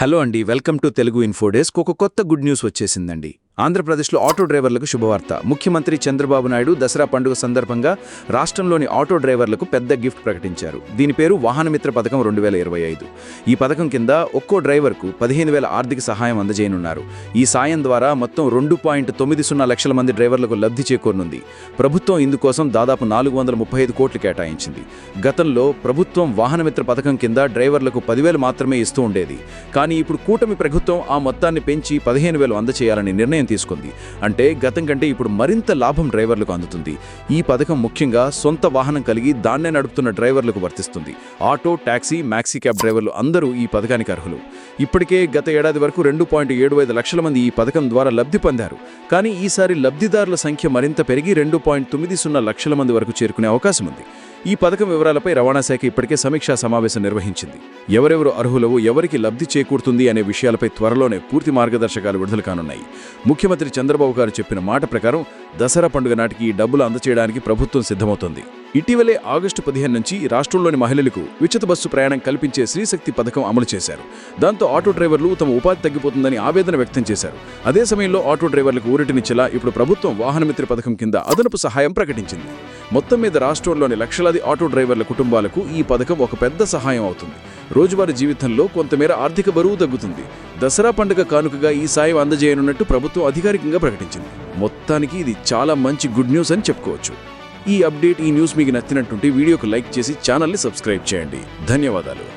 Hello అండి welcome to Telugu ఇన్ఫోడెస్క్ ఒక కొత్త గుడ్ న్యూస్ వచ్చేసిందండి. ఆంధ్రప్రదేశ్లో ఆటో డ్రైవర్లకు శుభవార్త. ముఖ్యమంత్రి చంద్రబాబు నాయుడు దసరా పండుగ సందర్భంగా రాష్ట్రంలోని ఆటో డ్రైవర్లకు పెద్ద గిఫ్ట్ ప్రకటించారు. దీని పేరు వాహనమిత్ర పథకం రెండు వేల ఇరవై ఐదు. ఈ పథకం కింద ఒక్కో డ్రైవర్కు పదిహేను వేల ఆర్థిక సహాయం అందజేయనున్నారు. ఈ సాయం ద్వారా మొత్తం రెండు పాయింట్ తొమ్మిది సున్నా లక్షల మంది డ్రైవర్లకు లబ్ధి చేకూరనుంది. ప్రభుత్వం ఇందుకోసం దాదాపు నాలుగు వందల ముప్పై ఐదు కోట్లు కేటాయించింది. గతంలో ప్రభుత్వం వాహనమిత్ర పథకం కింద డ్రైవర్లకు పదివేలు మాత్రమే ఇస్తూ ఉండేది. కానీ ఇప్పుడు కూటమి ప్రభుత్వం ఆ మొత్తాన్ని పెంచి పదిహేను వేలు అందచేయాలని నిర్ణయం తీసుకుంది. అంటే గతం కంటే ఇప్పుడు మరింత లాభం డ్రైవర్లకు అందుతుంది. ఈ పథకం ముఖ్యంగా సొంత వాహనం కలిగి దాన్నే నడుపుతున్న డ్రైవర్లకు వర్తిస్తుంది. ఆటో టాక్సీ మ్యాక్సీ క్యాబ్ డ్రైవర్లు అందరూ ఈ పథకానికి అర్హులు. ఇప్పటికే గత ఏడాది వరకు రెండు పాయింట్ ఏడు ఐదు లక్షల మంది ఈ పథకం ద్వారా లబ్ధి పొందారు. కానీ ఈసారి లబ్ధిదారుల సంఖ్య మరింత పెరిగి రెండు పాయింట్ తొమ్మిది సున్నా లక్షల మంది వరకు చేరుకునే అవకాశం ఉంది. ఈ పథకం వివరాలపై రవాణా శాఖ ఇప్పటికే సమీక్షా సమావేశం నిర్వహించింది. ఎవరెవరు అర్హులవు ఎవరికి లబ్ధి చేకూరుతుంది అనే విషయాలపై త్వరలోనే పూర్తి మార్గదర్శకాలు విడుదల కానున్నాయి. ముఖ్యమంత్రి చంద్రబాబు గారు చెప్పిన మాట ప్రకారం దసరా పండుగ నాటికి ఈ డబ్బులు అందచేయడానికి ప్రభుత్వం సిద్ధమవుతోంది. ఇటీవలే ఆగస్టు పదిహేను నుంచి రాష్ట్రంలోని మహిళలకు ఉచిత బస్సు ప్రయాణం కల్పించే శ్రీశక్తి పథకం అమలు చేశారు. దాంతో ఆటో డ్రైవర్లు తమ ఉపాధి తగ్గిపోతుందని ఆవేదన వ్యక్తం చేశారు. అదే సమయంలో ఆటో డ్రైవర్లకు ఊరటినిచ్చేలా ఇప్పుడు ప్రభుత్వం వాహనమిత్ర పథకం కింద అదనపు సహాయం ప్రకటించింది. మొత్తం మీద రాష్ట్రంలోని లక్షలాది ఆటో డ్రైవర్ల కుటుంబాలకు ఈ పథకం ఒక పెద్ద సహాయం అవుతుంది. రోజువారీ జీవితంలో కొంతమేర ఆర్థిక బరువు తగ్గుతుంది. దసరా పండుగ కానుకగా ఈ సాయం అందజేయనున్నట్టు ప్రభుత్వం అధికారికంగా ప్రకటించింది. మొత్తానికి ఇది చాలా మంచి గుడ్ న్యూస్ అని చెప్పుకోవచ్చు. ఈ అప్డేట్ ఈ న్యూస్ మీకు నచ్చినట్టుంటే వీడియోకు లైక్ చేసి ఛానల్ని సబ్స్క్రైబ్ చేయండి. ధన్యవాదాలు.